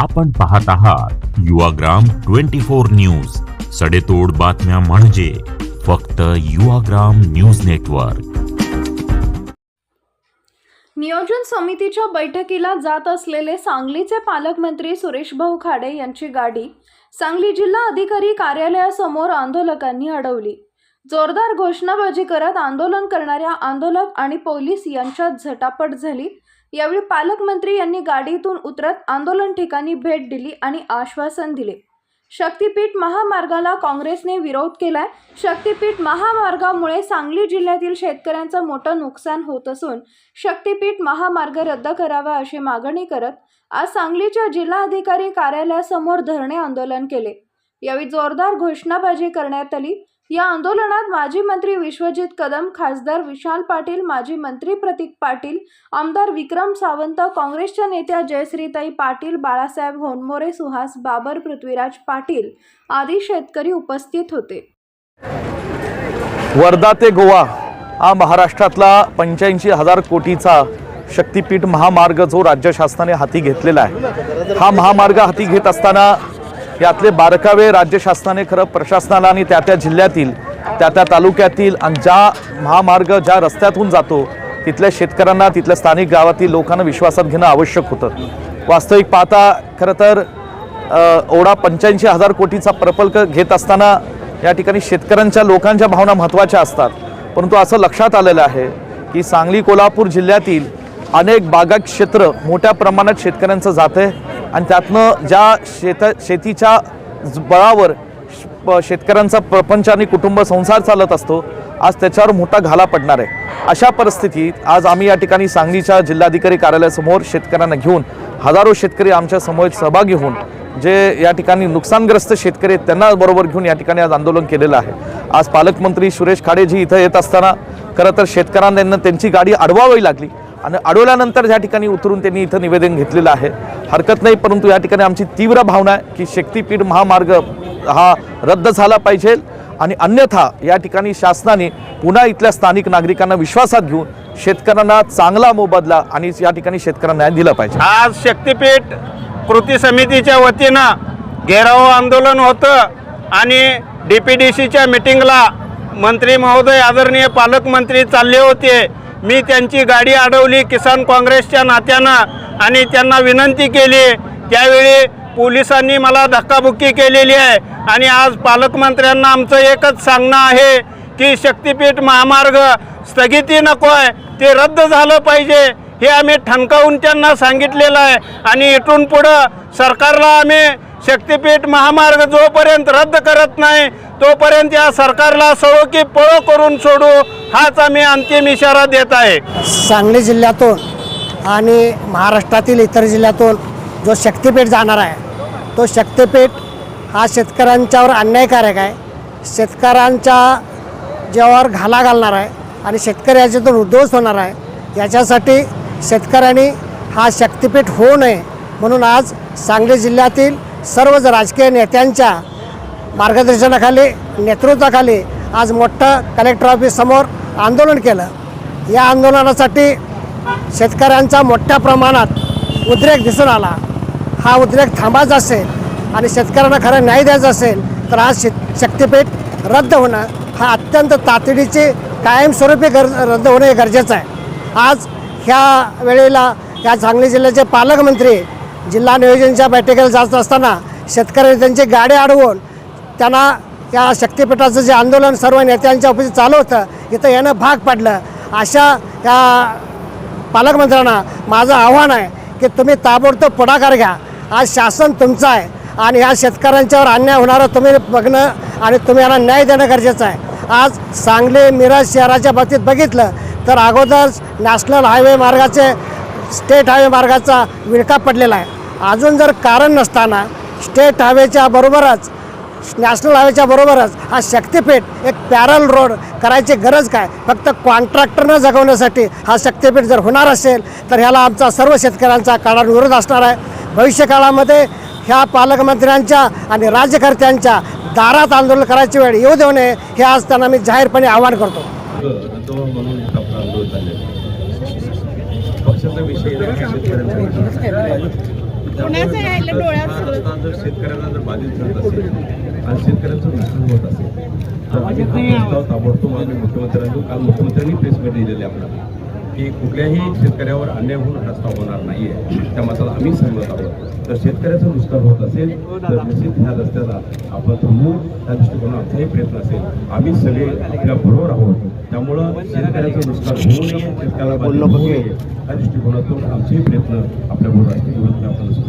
आपण पाहत आहात युवाग्राम ट्वेंटी फोर न्यूज. सडेतोड बातम्या म्हणजे फक्त युवाग्राम न्यूज नेटवर्क. नियोजन समितीच्या बैठकीला जात असलेले सांगलीचे पालकमंत्री सुरेश भाऊ खाडे यांची गाडी सांगली जिल्हा अधिकारी कार्यालयासमोर आंदोलकांनी अडवली. जोरदार घोषणाबाजी करत आंदोलन करणाऱ्या आंदोलक आणि पोलीस यांच्यात झटापट झाली. यावेळी पालकमंत्री यांनी गाडीतून उतरत आंदोलन ठिकाणी भेट दिली आणि आश्वासन दिले. शक्तीपीठ महामार्गाला काँग्रेसने विरोध केलाय. शक्तीपीठ महामार्गामुळे सांगली जिल्ह्यातील शेतकऱ्यांचं मोठं नुकसान होत असून शक्तीपीठ महामार्ग रद्द करावा अशी मागणी करत आज सांगलीच्या जिल्हाधिकारी कार्यालयासमोर धरणे आंदोलन केले. यावेळी जोरदार घोषणाबाजी करण्यात आली. या आंदोलनात माजी मंत्री विश्वजित कदम खासदार विशाल पाटील माजी मंत्री प्रतीक पाटील आमदार विक्रम सावंत काँग्रेसच्या नेत्या जयश्रीताई पाटील बाळासाहेब होनमोरे सुहास बाबर पृथ्वीराज पाटील आदी शेतकरी उपस्थित होते. वर्धा ते गोवा हा महाराष्ट्रातला पंच्याऐंशी हजार कोटीचा शक्तीपीठ महामार्ग जो राज्य शासनाने हाती घेतलेला आहे. हा महामार्ग हाती घेत असताना यातले बारकावे राज्य शासनाने खरं प्रशासनाला आणि त्या त्या जिल्ह्यातील त्या त्या तालुक्यातील आणि ज्या महामार्ग ज्या रस्त्यातून जातो तिथल्या शेतकऱ्यांना तिथल्या स्थानिक गावातील लोकांना विश्वासात घेणं आवश्यक होतं. वास्तविक पाहता खरं तर ओढा पंच्याऐंशी हजार कोटीचा प्रकल्प घेत असताना या ठिकाणी शेतकऱ्यांच्या लोकांच्या भावना महत्त्वाच्या असतात. परंतु असं लक्षात आलेलं आहे की सांगली कोल्हापूर जिल्ह्यातील अनेक बागायत क्षेत्र मोठ्या प्रमाणात शेतकऱ्यांचं जातं आहे. आणि त्यातनं ज्या शेत शेतीच्या बळावर प- शेतकऱ्यांचा प्रपंच आणि कुटुंब संसार चालत असतो आज त्याच्यावर मोठा घाला पडणार आहे. अशा परिस्थितीत आज आम्ही या ठिकाणी सांगलीच्या जिल्हाधिकारी कार्यालयासमोर शेतकऱ्यांना घेऊन हजारो शेतकरी आमच्यासमोर सहभागी होऊन जे या ठिकाणी नुकसानग्रस्त शेतकरी आहेत त्यांना बरोबर घेऊन या ठिकाणी आज आंदोलन केलेलं आहे. आज पालकमंत्री सुरेश खाडेजी इथं येत असताना खरं तर शेतकऱ्यांना त्यांची गाडी अडवावी लागली. आणि अडवल्यानंतर या ठिकाणी उतरून त्यांनी इथं निवेदन घेतलेलं आहे हरकत नाही परंतु या ठिकाणी आमची तीव्र भावना आहे की शक्तीपीठ महामार्ग हा रद्द झाला पाहिजे आणि अन्यथा या ठिकाणी शासनाने पुन्हा इथल्या स्थानिक नागरिकांना विश्वासात घेऊन शेतकऱ्यांना चांगला मोबदला आणि या ठिकाणी शेतकऱ्यांना न्याय दिला पाहिजे. आज शक्तीपीठ कृती समितीच्या वतीनं घेराव आंदोलन होतं आणि डी पी डी सीच्या मिटिंगला मंत्री महोदय आदरणीय पालकमंत्री चालले होते. मी त्यांची गाडी अडवली किसान काँग्रेसच्या नात्यानं आणि त्यांना विनंती केली. त्यावेळी पोलिसांनी मला धक्काबुक्की केलेली आहे. आणि आज पालकमंत्र्यांना आमचं एकच सांगणं आहे की शक्तीपीठ महामार्ग स्थगिती नको आहे ते रद्द झालं पाहिजे. हे आम्ही ठणकावून त्यांना सांगितलेलं आहे. आणि इथून पुढं सरकारला आम्ही शक्तीपीठ महामार्ग जोपर्यंत रद्द करत नाही तोपर्यंत या सरकारला सळो की पळो करून सोडू. हाच आम्ही अंतिम इशारा देत आहे. सांगली जिल्ह्यातून आणि महाराष्ट्रातील इतर जिल्ह्यातून जो शक्तीपीठ जाणार आहे तो शक्तीपीठ हा शेतकऱ्यांच्यावर अन्यायकारक आहे. शेतकऱ्यांच्या जेव्हावर घाला घालणार आहे आणि शेतकरी याच्यातून उद्ध्वस्त होणार आहे. याच्यासाठी शेतकऱ्यांनी हा शक्तीपीठ होऊ नये म्हणून आज सांगली जिल्ह्यातील सर्वच राजकीय नेत्यांच्या मार्गदर्शनाखाली नेतृत्वाखाली आज मोठं कलेक्टर ऑफिससमोर आंदोलन केलं. या आंदोलनासाठी शेतकऱ्यांचा मोठ्या प्रमाणात उद्रेक दिसून आला. हा उद्रेक थांबायचा असेल आणि शेतकऱ्यांना खरं न्याय द्यायचा असेल तर आज शेत शक्तीपीठ रद्द होणं हा अत्यंत तातडीचे कायमस्वरूपी गर रद्द होणं हे गरजेचं आहे. आज ह्या वेळेला या सांगली जिल्ह्याचे पालकमंत्री जिल्हा नियोजनच्या बैठकीला जात असताना शेतकऱ्यांनी त्यांची गाडी अडवून त्यांना या शक्तिपीठाचं जे आंदोलन सर्व नेत्यांच्या ऑफिस चालू होतं इथं येणं भाग पडलं. अशा या पालकमंत्र्यांना माझं आव्हान आहे की तुम्ही ताबडतोब पुढाकार घ्या. आज शासन तुमचं आहे आणि ह्या शेतकऱ्यांच्यावर अन्याय होणारं तुम्ही बघणं आणि तुम्ही यांना न्याय देणं गरजेचं आहे. आज सांगली मिरज शहराच्या बाबतीत बघितलं तर अगोदर नॅशनल हायवे मार्गाचे स्टेट हायवे मार्गाचा विळखा पडलेला आहे. अजून जर कारण नसताना स्टेट हायवेच्या बरोबरच नॅशनल हायवेच्या बरोबरच हा शक्तीपीठ एक पॅरल रोड करायची गरज काय? फक्त कॉन्ट्रॅक्टरनं जगवण्यासाठी हा शक्तीपीठ जर होणार असेल तर ह्याला आमचा सर्व शेतकऱ्यांचा काळा विरोध असणार आहे. भविष्यकाळामध्ये ह्या पालकमंत्र्यांच्या आणि राज्यकर्त्यांच्या दारात आंदोलन करायची वेळ येऊ देऊ नये हे आज त्यांना मी जाहीरपणे आवाहन करतो. विषय नाही, आहे. आता जर शेतकऱ्यांना जर बाधित करत असेल आणि शेतकऱ्यांचं नुकसान होत असेल तर आम्ही हा ताबडतोब आम्ही मुख्यमंत्र्यांनी काल मुख्यमंत्र्यांनी प्रेसमध्ये दिलेले आपल्याला की कुठल्याही शेतकऱ्यावर अन्याय होऊन हा रस्ता होणार नाहीये. त्या मताला आम्ही सहमत आहोत. तर शेतकऱ्याचं नुकसान होत असेल तर निश्चित ह्या रस्त्याला आपण थांबवू त्या दृष्टिकोनात आमचाही प्रयत्न असेल. आम्ही सगळे आपल्या बरोबर आहोत. त्यामुळं शेतकऱ्याचं नुकसान होऊ नये शेतकऱ्याला बाधित होऊ नये. त्या दृष्टिकोनातून आमचेही प्रयत्न आपल्या बरोबर असतील.